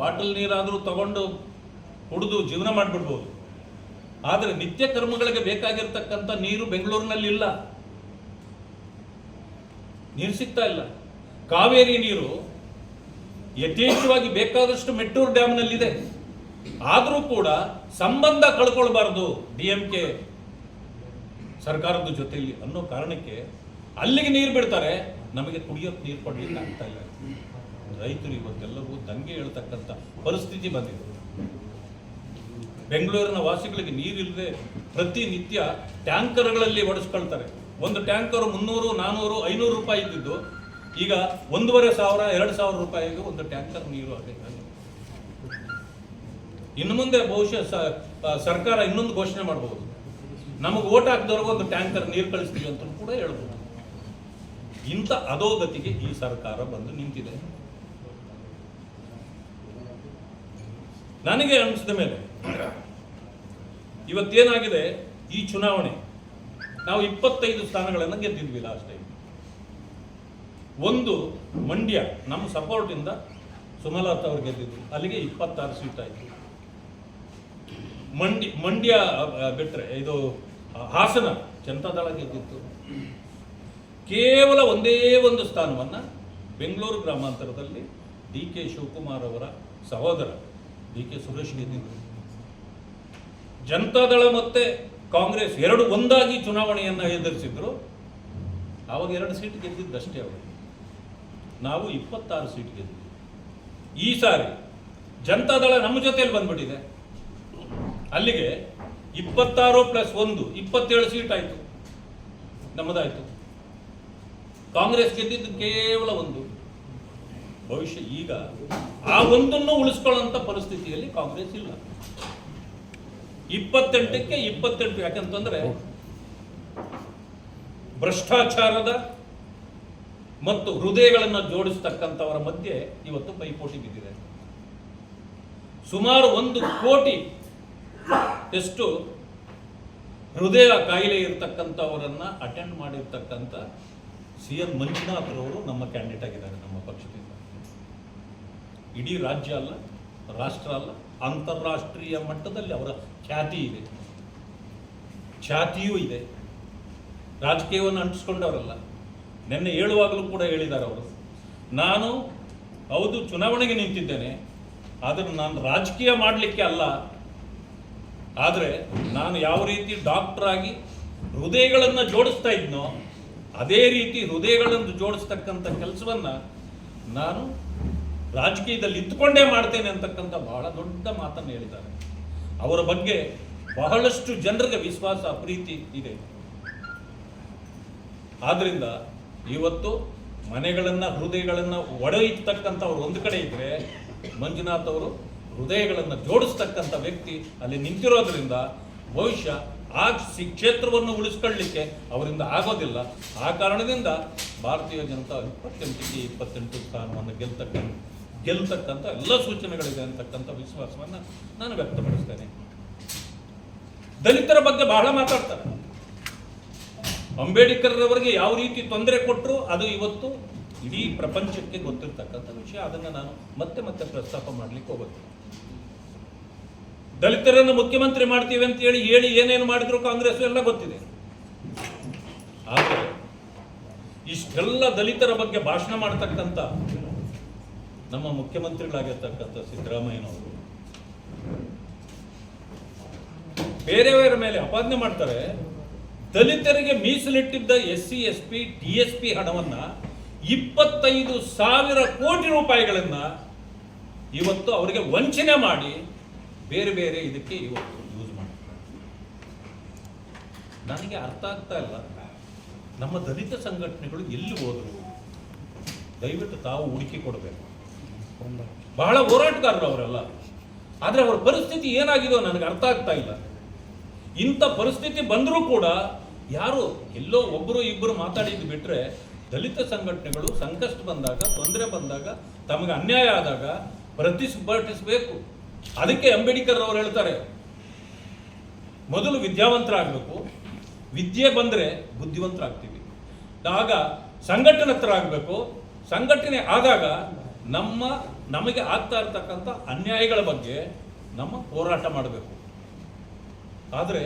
Bottle ನೀರಾದರೂ ತಗೊಂಡು ಕುಡಿದು ಜೀವನ ಮಾಡಿಬಿಡ್ಬೋದು. ಆದರೆ ನಿತ್ಯ ಕರ್ಮಗಳಿಗೆ ಬೇಕಾಗಿರ್ತಕ್ಕಂಥ ನೀರು ಬೆಂಗಳೂರಿನಲ್ಲಿ ಇಲ್ಲ. ನೀರು ಸಿಗ್ತಾ ಇಲ್ಲ. ಕಾವೇರಿ ನೀರು ಯಥೇಚ್ಛವಾಗಿ ಬೇಕಾದಷ್ಟು ಮೆಟ್ಟೂರು ಡ್ಯಾಮ್ನಲ್ಲಿದೆ. ಆದರೂ ಕೂಡ ಸಂಬಂಧ ಕಳ್ಕೊಳ್ಬಾರ್ದು ಡಿ ಎಂ ಕೆ ಸರ್ಕಾರದ ಜೊತೆಯಲ್ಲಿ ಅನ್ನೋ ಕಾರಣಕ್ಕೆ ಅಲ್ಲಿಗೆ ನೀರು ಬಿಡ್ತಾರೆ. ನಮಗೆ ಕುಡಿಯೋಕೆ ನೀರು ಕೊಡಲಿಕ್ಕೆ ಆಗ್ತಾ ಇಲ್ಲ. ರೈತರು ಇವತ್ತೆಲ್ಲವೂ ದಂಗೆ ಹೇಳ್ತಕ್ಕಂಥ ಪರಿಸ್ಥಿತಿ ಬಂದಿದೆ. ಬೆಂಗಳೂರಿನ ವಾಸಿಗಳಿಗೆ ನೀರಿಲ್ಲದೆ ಪ್ರತಿನಿತ್ಯ ಟ್ಯಾಂಕರ್ಗಳಲ್ಲಿ ಒಡಿಸ್ಕೊಳ್ತಾರೆ ಒಂದು ಟ್ಯಾಂಕರ್ ಮುನ್ನೂರು ನಾನ್ನೂರು ಐನೂರು ರೂಪಾಯಿ ಇದ್ದಿದ್ದು, ಈಗ ಒಂದೂವರೆ ಸಾವಿರ, ಎರಡು ಸಾವಿರ ರೂಪಾಯಿಗೆ ಒಂದು ಟ್ಯಾಂಕರ್ ನೀರು ಆಗಬೇಕಾಗಿದೆ ಇನ್ನು ಮುಂದೆ ಬಹುಶಃ ಸರ್ಕಾರ ಇನ್ನೊಂದು ಘೋಷಣೆ ಮಾಡಬಹುದು ನಮಗೆ ಓಟ್ ಹಾಕಿದವ್ರಿಗೆ ಒಂದು ಟ್ಯಾಂಕರ್ ನೀರು ಕಳಿಸ್ತೀವಿ ಅಂತ ಕೂಡ ಹೇಳ್ಬೋದು. ಇಂಥ ಅಧೋಗತಿಗೆ ಈ ಸರ್ಕಾರ ಬಂದು ನಿಂತಿದೆ. ನನಗೆ ಅನಿಸಿದ ಮೇಲೆ ಇವತ್ತೇನಾಗಿದೆ? ಈ ಚುನಾವಣೆ. ನಾವು ಇಪ್ಪತ್ತೈದು ಸ್ಥಾನಗಳನ್ನು ಗೆದ್ದಿದ್ವಿ ಲಾಸ್ಟ್ ಟೈಮ್ ಒಂದು ಮಂಡ್ಯ ನಮ್ಮ ಸಪೋರ್ಟಿಂದ ಸುಮಲಾತ್ ಅವರು ಗೆದ್ದಿದ್ರು. ಅಲ್ಲಿಗೆ ಇಪ್ಪತ್ತಾರು ಸೀಟ್ ಆಯಿತು. ಮಂಡ್ಯ ಮಂಡ್ಯ ಬಿಟ್ಟರೆ ಇದು ಹಾಸನ ಜನತಾದಳ ಗೆದ್ದಿತ್ತು. ಕೇವಲ ಒಂದೇ ಒಂದು ಸ್ಥಾನವನ್ನ ಬೆಂಗಳೂರು ಗ್ರಾಮಾಂತರದಲ್ಲಿ ಡಿ ಕೆ ಶಿವಕುಮಾರ್ ಅವರ ಸಹೋದರ ಡಿ ಕೆ ಸುರೇಶ್ ಜನತಾ ಜನತಾದಳ ಮತ್ತೆ ಕಾಂಗ್ರೆಸ್ ಎರಡು ಒಂದಾಗಿ ಚುನಾವಣೆಯನ್ನು ಎದುರಿಸಿದ್ರು. ಆವಾಗ ಎರಡು ಸೀಟ್ ಗೆದ್ದಿದ್ದಷ್ಟೇ ಅವರು. ನಾವು ಇಪ್ಪತ್ತಾರು ಸೀಟ್ ಗೆದ್ದಿದ್ವಿ. ಈ ಸಾರಿ ಜನತಾದಳ ನಮ್ಮ ಜೊತೆಯಲ್ಲಿ ಬಂದ್ಬಿಟ್ಟಿದೆ. ಅಲ್ಲಿಗೆ ಇಪ್ಪತ್ತಾರು ಪ್ಲಸ್ ಒಂದು, ಇಪ್ಪತ್ತೇಳು ಸೀಟ್ ಆಯಿತು. ನಮ್ಮದಾಯಿತು. ಕಾಂಗ್ರೆಸ್ ಗೆದ್ದಿದ್ದು ಕೇವಲ ಒಂದು. ಭವಿಷ್ಯ ಈಗ ಆ ಒಂದನ್ನು ಉಳಿಸ್ಕೊಳ್ಳೋಂಥ ಪರಿಸ್ಥಿತಿಯಲ್ಲಿ ಕಾಂಗ್ರೆಸ್ ಇಲ್ಲ. ಇಪ್ಪತ್ತೆಂಟಕ್ಕೆ ಇಪ್ಪತ್ತೆಂಟು ಯಾಕಂತಂದ್ರೆ ಭ್ರಷ್ಟಾಚಾರದ ಮತ್ತು ಹೃದಯಗಳನ್ನು ಜೋಡಿಸ್ತಕ್ಕಂಥವರ ಮಧ್ಯೆ ಇವತ್ತು ಪೈಪೋಟಿ ಬಿದ್ದಿದೆ. ಸುಮಾರು ಒಂದು ಕೋಟಿ ಎಷ್ಟು ಹೃದಯ ಕಾಯಿಲೆ ಇರತಕ್ಕಂಥವರನ್ನ ಅಟೆಂಡ್ ಮಾಡಿರ್ತಕ್ಕಂಥ ಸಿ ಎನ್ ಮಂಜುನಾಥರವರು ನಮ್ಮ ಕ್ಯಾಂಡಿಡೇಟ್ ಆಗಿದ್ದಾರೆ ನಮ್ಮ ಪಕ್ಷದಿಂದ. ಇಡೀ ರಾಜ್ಯ ಅಲ್ಲ, ರಾಷ್ಟ್ರ ಅಲ್ಲ, ಅಂತಾರಾಷ್ಟ್ರೀಯ ಮಟ್ಟದಲ್ಲಿ ಅವರ ಖ್ಯಾತಿ ಇದೆ. ಖ್ಯಾತಿಯೂ ಇದೆ. ರಾಜಕೀಯವನ್ನು ಅಂಟಿಸ್ಕೊಂಡವರಲ್ಲ. ನಿನ್ನೆ ಹೇಳುವಾಗಲೂ ಕೂಡ ಹೇಳಿದ್ದಾರೆ ಅವರು. ನಾನು ಹೌದು, ಚುನಾವಣೆಗೆ ನಿಂತಿದ್ದೇನೆ. ಆದರೆ ನಾನು ರಾಜಕೀಯ ಮಾಡಲಿಕ್ಕೆ ಅಲ್ಲ. ಆದರೆ ನಾನು ಯಾವ ರೀತಿ ಡಾಕ್ಟರ್ ಆಗಿ ಹೃದಯಗಳನ್ನು ಜೋಡಿಸ್ತಾ ಇದ್ನೋ, ಅದೇ ರೀತಿ ಹೃದಯಗಳನ್ನು ಜೋಡಿಸ್ತಕ್ಕಂಥ ಕೆಲಸವನ್ನು ನಾನು ರಾಜಕೀಯದಲ್ಲಿ ಇದ್ದುಕೊಂಡೇ ಮಾಡ್ತೇನೆ ಅಂತಕ್ಕಂಥ ಬಹಳ ದೊಡ್ಡ ಮಾತನ್ನು ಹೇಳಿದ್ದಾರೆ. ಅವರ ಬಗ್ಗೆ ಬಹಳಷ್ಟು ಜನರಿಗೆ ವಿಶ್ವಾಸ, ಪ್ರೀತಿ ಇದೆ. ಆದ್ರಿಂದ ಇವತ್ತು ಮನೆಗಳನ್ನ, ಹೃದಯಗಳನ್ನ ಒಡೆಯಿರ್ತಕ್ಕಂಥವ್ರು ಒಂದು ಕಡೆ ಇದ್ರೆ ಮಂಜುನಾಥ್ ಅವರು ಹೃದಯಗಳನ್ನು ಜೋಡಿಸ್ತಕ್ಕಂಥ ವ್ಯಕ್ತಿ ಅಲ್ಲಿ ನಿಂತಿರೋದ್ರಿಂದ ಬಹುಶಃ ಆ ಕ್ಷೇತ್ರವನ್ನು ಉಳಿಸ್ಕೊಳ್ಳಿಕ್ಕೆ ಅವರಿಂದ ಆಗೋದಿಲ್ಲ. ಆ ಕಾರಣದಿಂದ ಭಾರತೀಯ ಜನತಾ ಇಪ್ಪತ್ತೆಂಟಿಗೆ ಇಪ್ಪತ್ತೆಂಟು ಸ್ಥಾನವನ್ನು ಗೆಲ್ತಕ್ಕಂಥ ಗೆಲ್ತಕ್ಕಂಥ ಎಲ್ಲ ಸೂಚನೆಗಳಿದೆ ಅಂತಕ್ಕಂಥ ವಿಶ್ವಾಸವನ್ನು ನಾನು ವ್ಯಕ್ತಪಡಿಸ್ತೇನೆ. ದಲಿತರ ಬಗ್ಗೆ ಬಹಳ ಮಾತಾಡ್ತಾರೆ. ಅಂಬೇಡ್ಕರ್ರವರಿಗೆ ಯಾವ ರೀತಿ ತೊಂದರೆ ಕೊಟ್ಟರು ಅದು ಇವತ್ತು ಇಡೀ ಪ್ರಪಂಚಕ್ಕೆ ಗೊತ್ತಿರ್ತಕ್ಕಂಥ ವಿಷಯ. ಅದನ್ನು ನಾನು ಮತ್ತೆ ಮತ್ತೆ ಪ್ರಸ್ತಾಪ ಮಾಡಲಿಕ್ಕೆ ಹೋಗುತ್ತೆ ದಲಿತರನ್ನು ಮುಖ್ಯಮಂತ್ರಿ ಮಾಡ್ತೀವಿ ಅಂತ ಹೇಳಿ ಹೇಳಿ ಏನೇನು ಮಾಡಿದ್ರು ಕಾಂಗ್ರೆಸ್ ಎಲ್ಲ ಗೊತ್ತಿದೆ. ಆದರೆ ಇಷ್ಟೆಲ್ಲ ದಲಿತರ ಬಗ್ಗೆ ಭಾಷಣ ಮಾಡ್ತಕ್ಕಂಥ ನಮ್ಮ ಮುಖ್ಯಮಂತ್ರಿಗಳಾಗಿರ್ತಕ್ಕಂಥ ಸಿದ್ದರಾಮಯ್ಯನವರು ಬೇರೆಯವರ ಮೇಲೆ ಅಪಾದನೆ ಮಾಡ್ತಾರೆ. ದಲಿತರಿಗೆ ಮೀಸಲಿಟ್ಟಿದ್ದ S C S P D S P ಹಣವನ್ನ ಇಪ್ಪತ್ತೈದು ಸಾವಿರ ಕೋಟಿ ರೂಪಾಯಿಗಳನ್ನ ಇವತ್ತು ಅವರಿಗೆ ವಂಚನೆ ಮಾಡಿ ಬೇರೆ ಬೇರೆ ಇದಕ್ಕೆ ಇವತ್ತು ಯೂಸ್ ಮಾಡ್ತಾರೆ. ನನಗೆ ಅರ್ಥ ಆಗ್ತಾ ಇಲ್ಲ. ನಮ್ಮ ದಲಿತ ಸಂಘಟನೆಗಳು ಎಲ್ಲಿ ಹೋದರು ದಯವಿಟ್ಟು ತಾವು ಹುಡುಕಿ ಕೊಡಬೇಕು. ಬಹಳ ಹೋರಾಟಗಾರರು ಅವರೆಲ್ಲ ಆದರೆ ಅವರ ಪರಿಸ್ಥಿತಿ ಏನಾಗಿದೋ ನನಗೆ ಅರ್ಥ ಆಗ್ತಾ ಇಲ್ಲ. ಇಂಥ ಪರಿಸ್ಥಿತಿ ಬಂದರೂ ಕೂಡ ಯಾರು ಎಲ್ಲೋ ಒಬ್ಬರು ಇಬ್ಬರು ಮಾತಾಡಿದ್ದು ಬಿಟ್ರೆ ದಲಿತ ಸಂಘಟನೆಗಳು ಸಂಕಷ್ಟ ಬಂದಾಗ, ತೊಂದರೆ ಬಂದಾಗ, ತಮಗೆ ಅನ್ಯಾಯ ಆದಾಗ ಪ್ರತಿಸ್ಪರ್ಧಿಸಬೇಕು ಅದಕ್ಕೆ ಅಂಬೇಡ್ಕರ್ ಅವರು ಹೇಳ್ತಾರೆ, ಮೊದಲು ವಿದ್ಯಾವಂತರಾಗಬೇಕು. ವಿದ್ಯೆ ಬಂದರೆ ಬುದ್ಧಿವಂತರಾಗ್ತೀವಿ. ಆಗ ಸಂಘಟನತ್ತರಾಗಬೇಕು ಸಂಘಟನೆ ಆದಾಗ ನಮ್ಮ ನಮಗೆ ಆಗ್ತಾ ಇರ್ತಕ್ಕಂಥ ಅನ್ಯಾಯಗಳ ಬಗ್ಗೆ ನಮ್ಮ ಹೋರಾಟ ಮಾಡಬೇಕು. ಆದರೆ